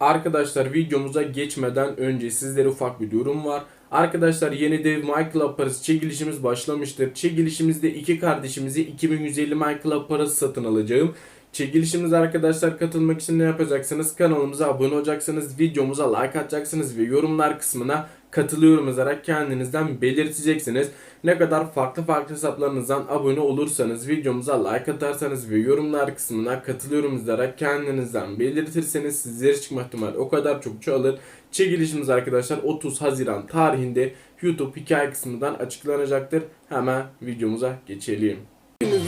Arkadaşlar videomuza geçmeden önce sizlere ufak bir durum var. Arkadaşlar yeni dev MyClub parası çekilişimiz başlamıştır. Çekilişimizde iki kardeşimizi 2150 MyClub parası satın alacağım. Çekilişimiz arkadaşlar katılmak için ne yapacaksınız? Kanalımıza abone olacaksınız, videomuza like atacaksınız ve yorumlar kısmına katılıyorum yazarak kendinizden belirteceksiniz. Ne kadar farklı farklı hesaplarınızdan abone olursanız, videomuza like atarsanız ve yorumlar kısmına katılıyorum yazarak kendinizden belirtirseniz sizlere çıkma ihtimali o kadar çok çoğalır. Çekilişimiz arkadaşlar 30 Haziran tarihinde YouTube hikaye kısmından açıklanacaktır. Hemen videomuza geçelim.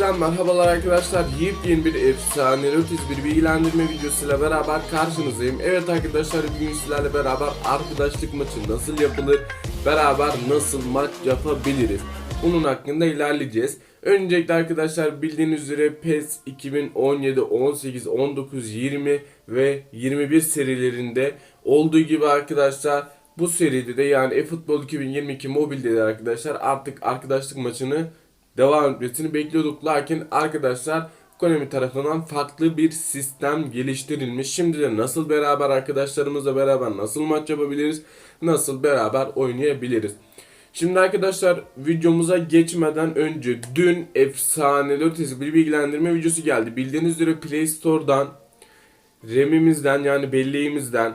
Hepinizden merhabalar arkadaşlar. Yepyeni bir efsane ötesi bir bilgilendirme videosuyla beraber karşınızdayım. Evet arkadaşlar bugün sizlerle beraber arkadaşlık maçı nasıl yapılır, beraber nasıl maç yapabiliriz. Bunun hakkında ilerleyeceğiz. Öncelikle arkadaşlar bildiğiniz üzere PES 2017, 18, 19, 20 ve 21 serilerinde olduğu gibi arkadaşlar bu seride de yani eFootball 2022 mobilde de arkadaşlar artık arkadaşlık maçını devam etmesini bekliyorduk. Lakin arkadaşlar Konami tarafından farklı bir sistem geliştirilmiş. Şimdi de nasıl beraber arkadaşlarımızla beraber nasıl maç yapabiliriz? Nasıl beraber oynayabiliriz? Şimdi arkadaşlar videomuza geçmeden önce dün efsane ötesi bir bilgilendirme videosu geldi. Bildiğiniz üzere Play Store'dan RAM'imizden yani belleğimizden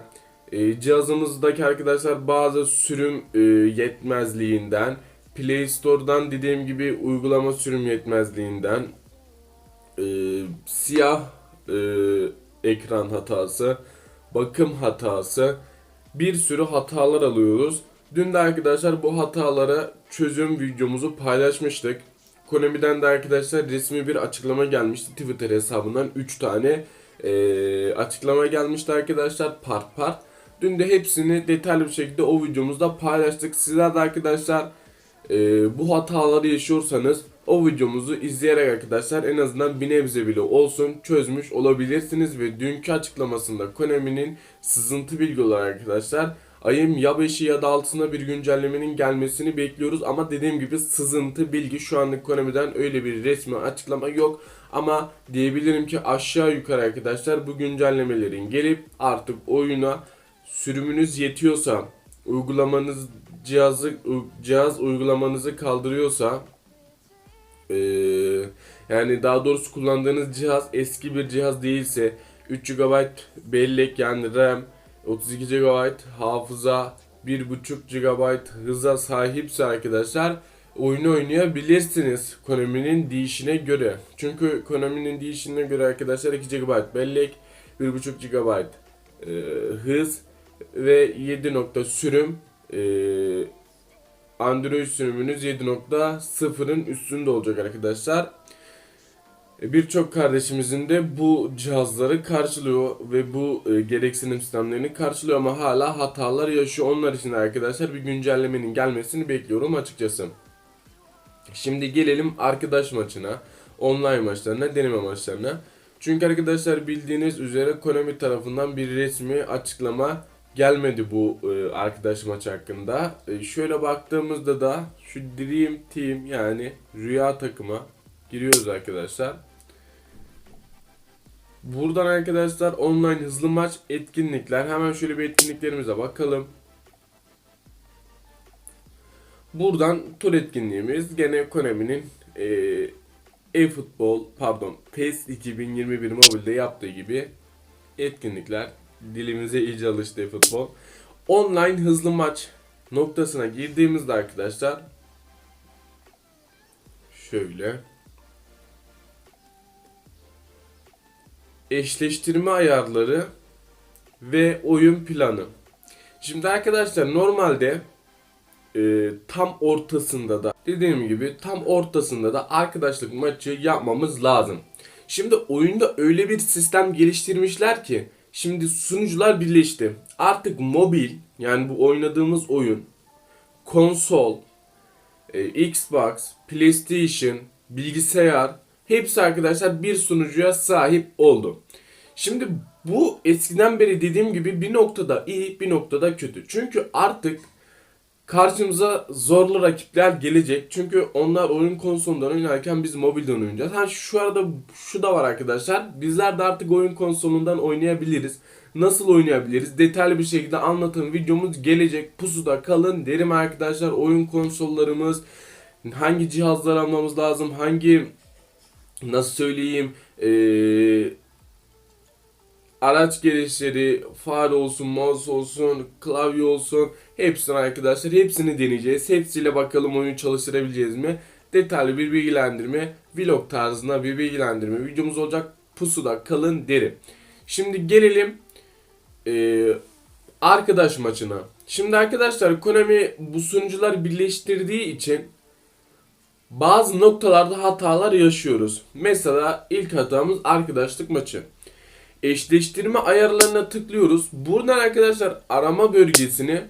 e, cihazımızdaki arkadaşlar bazı sürüm e, yetmezliğinden Play Store'dan dediğim gibi uygulama sürüm yetmezliğinden e, siyah e, ekran hatası, bakım hatası bir sürü hatalar alıyoruz. Dün de arkadaşlar bu hatalara çözüm videomuzu paylaşmıştık. Konami'den de arkadaşlar resmi bir açıklama gelmişti Twitter hesabından 3 tane e, açıklama gelmişti arkadaşlar part part. Dün de hepsini detaylı bir şekilde o videomuzda paylaştık. Sizler de arkadaşlar e, bu hataları yaşıyorsanız o videomuzu izleyerek arkadaşlar en azından bir nebze bile olsun çözmüş olabilirsiniz. Ve dünkü açıklamasında Konami'nin sızıntı bilgi olarak arkadaşlar ayın ya 5'i ya da 6'sına bir güncellemenin gelmesini bekliyoruz. Ama dediğim gibi sızıntı bilgi şu anlık Konami'den öyle bir resmi açıklama yok. Ama diyebilirim ki aşağı yukarı arkadaşlar bu güncellemelerin gelip artık oyuna sürümünüz yetiyorsa uygulamanız cihazı cihaz uygulamanızı kaldırıyorsa eee, yani daha doğrusu kullandığınız cihaz eski bir cihaz değilse 3 GB bellek yani RAM 32 GB hafıza 1.5 GB hıza sahipse arkadaşlar oyunu oynayabilirsiniz Konami'nin değişine göre. Çünkü Konami'nin değişine göre arkadaşlar 2 GB bellek 1.5 GB e, hız ve 7 nokta sürüm e, Android sürümünüz 7.0'ın üstünde olacak arkadaşlar. E, Birçok kardeşimizin de bu cihazları karşılıyor ve bu e, gereksinim sistemlerini karşılıyor ama hala hatalar yaşıyor. Onlar için arkadaşlar bir güncellemenin gelmesini bekliyorum açıkçası. Şimdi gelelim arkadaş maçına, online maçlarına, deneme maçlarına. Çünkü arkadaşlar bildiğiniz üzere Konami tarafından bir resmi açıklama gelmedi bu e, arkadaş maç hakkında. E, şöyle baktığımızda da şu Dream Team yani rüya takıma giriyoruz arkadaşlar. Buradan arkadaşlar online hızlı maç etkinlikler. Hemen şöyle bir etkinliklerimize bakalım. Buradan tur etkinliğimiz gene Konami'nin e, e-futbol pardon PES 2021 mobilde yaptığı gibi etkinlikler. Dilimize iyice alıştı e-futbol. Online hızlı maç noktasına girdiğimizde arkadaşlar şöyle eşleştirme ayarları ve oyun planı. Şimdi arkadaşlar normalde e, tam ortasında da dediğim gibi tam ortasında da arkadaşlık maçı yapmamız lazım. Şimdi oyunda öyle bir sistem geliştirmişler ki şimdi sunucular birleşti. Artık mobil yani bu oynadığımız oyun konsol, e, Xbox, PlayStation, bilgisayar hepsi arkadaşlar bir sunucuya sahip oldu. Şimdi bu eskiden beri dediğim gibi bir noktada iyi bir noktada kötü. Çünkü artık karşımıza zorlu rakipler gelecek. Çünkü onlar oyun konsolundan oynarken biz mobilden oynayacağız. Ha şu arada şu da var arkadaşlar. Bizler de artık oyun konsolundan oynayabiliriz. nasıl oynayabiliriz detaylı bir şekilde anlatım videomuz gelecek. Pusuda kalın derim arkadaşlar. Oyun konsollarımız hangi cihazlar almamız lazım hangi nasıl söyleyeyim eee araç gelişleri, fare olsun, mouse olsun, klavye olsun hepsini arkadaşlar hepsini deneyeceğiz. Hepsiyle bakalım oyunu çalıştırabileceğiz mi? Detaylı bir bilgilendirme, vlog tarzında bir bilgilendirme videomuz olacak. Pusuda kalın derim. Şimdi gelelim eee, arkadaş maçına. Şimdi arkadaşlar Konami bu sunucular birleştirdiği için bazı noktalarda hatalar yaşıyoruz. Mesela ilk hatamız arkadaşlık maçı. Eşleştirme ayarlarına tıklıyoruz. Buradan arkadaşlar arama bölgesini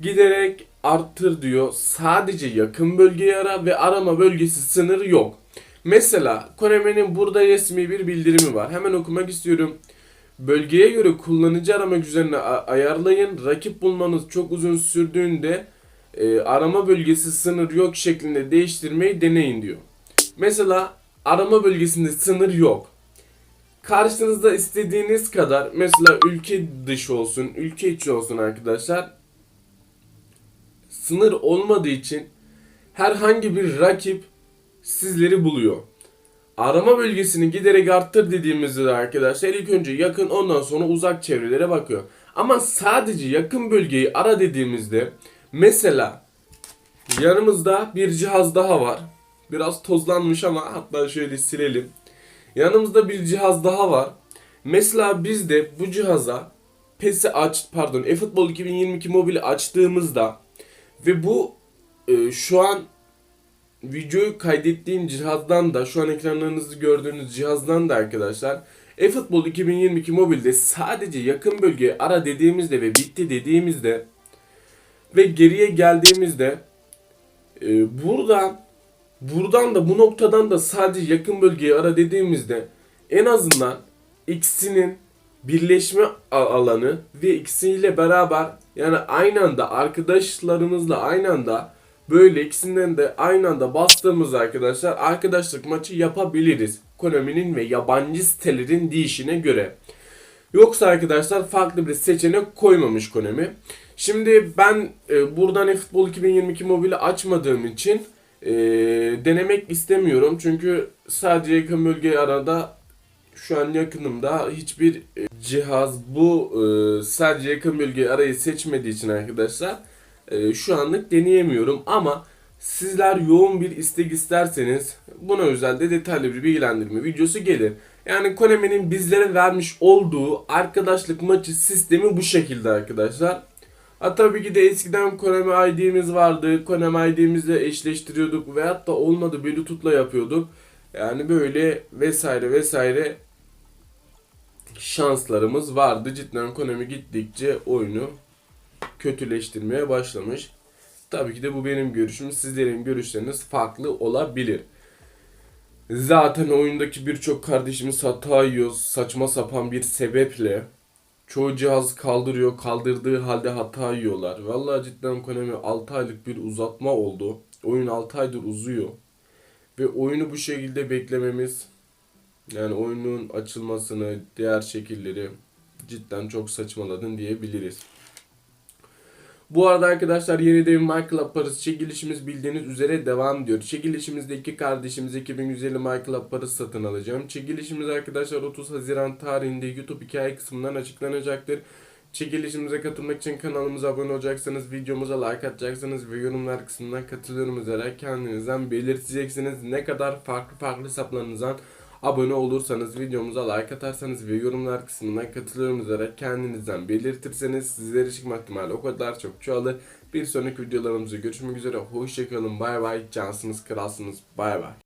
giderek arttır diyor. Sadece yakın bölgeyi ara ve arama bölgesi sınırı yok. Mesela Konami'nin burada resmi bir bildirimi var. Hemen okumak istiyorum. Bölgeye göre kullanıcı aramak üzerine ayarlayın. Rakip bulmanız çok uzun sürdüğünde e, arama bölgesi sınır yok şeklinde değiştirmeyi deneyin diyor. Mesela arama bölgesinde sınır yok. Karşınızda istediğiniz kadar mesela ülke dışı olsun, ülke içi olsun arkadaşlar. Sınır olmadığı için herhangi bir rakip sizleri buluyor. Arama bölgesini giderek arttır dediğimizde de arkadaşlar ilk önce yakın ondan sonra uzak çevrelere bakıyor. Ama sadece yakın bölgeyi ara dediğimizde mesela yanımızda bir cihaz daha var. Biraz tozlanmış ama hatta şöyle silelim. Yanımızda bir cihaz daha var. Mesela biz de bu cihaza PES'i aç pardon eFootball 2022 mobili açtığımızda ve bu e, şu an videoyu kaydettiğim cihazdan da şu an ekranlarınızı gördüğünüz cihazdan da arkadaşlar eFootball 2022 mobilde sadece yakın bölgeye ara dediğimizde ve bitti dediğimizde ve geriye geldiğimizde e, buradan buradan da bu noktadan da sadece yakın bölgeyi ara dediğimizde en azından ikisinin birleşme alanı ve ikisiyle beraber yani aynı anda arkadaşlarımızla aynı anda böyle ikisinden de aynı anda bastığımız arkadaşlar arkadaşlık maçı yapabiliriz. Konami'nin ve yabancı sitelerin deyişine göre. Yoksa arkadaşlar farklı bir seçenek koymamış Konami. Şimdi ben e, buradan eFootball 2022 mobili açmadığım için e, denemek istemiyorum. Çünkü sadece yakın bölge arada şu an yakınımda hiçbir e, cihaz bu e, sadece yakın bölge arayı seçmediği için arkadaşlar e, şu anlık deneyemiyorum ama sizler yoğun bir istek isterseniz buna özel de detaylı bir bilgilendirme videosu gelir. Yani Konami'nin bizlere vermiş olduğu arkadaşlık maçı sistemi bu şekilde arkadaşlar. Ha tabii ki de eskiden Konami ID'miz vardı. Konami ID'mizle eşleştiriyorduk veyahut da olmadı Bluetooth'la yapıyorduk. Yani böyle vesaire vesaire şanslarımız vardı. Cidden Konami gittikçe oyunu kötüleştirmeye başlamış. Tabii ki de bu benim görüşüm. Sizlerin görüşleriniz farklı olabilir. Zaten oyundaki birçok kardeşimiz hata yiyor saçma sapan bir sebeple. Çoğu cihaz kaldırıyor, kaldırdığı halde hata yiyorlar. Vallahi cidden Konami 6 aylık bir uzatma oldu. Oyun 6 aydır uzuyor. Ve oyunu bu şekilde beklememiz yani oyunun açılmasını, diğer şekilleri cidden çok saçmaladın diyebiliriz. Bu arada arkadaşlar yeni devin Michael Parası çekilişimiz bildiğiniz üzere devam ediyor. Çekilişimizde iki kardeşimiz 2150 Michael Parası satın alacağım. Çekilişimiz arkadaşlar 30 Haziran tarihinde YouTube hikaye kısmından açıklanacaktır. Çekilişimize katılmak için kanalımıza abone olacaksınız, videomuza like atacaksınız ve yorumlar kısmından katılıyorum üzere kendinizden belirteceksiniz. Ne kadar farklı farklı hesaplarınızdan abone olursanız, videomuza like atarsanız ve yorumlar kısmından katılıyorum üzere kendinizden belirtirseniz sizlere çıkma ihtimali o kadar çok çoğalır. Bir sonraki videolarımızda görüşmek üzere. Hoşçakalın. Bay bay. Cansınız, kralsınız. Bay bay.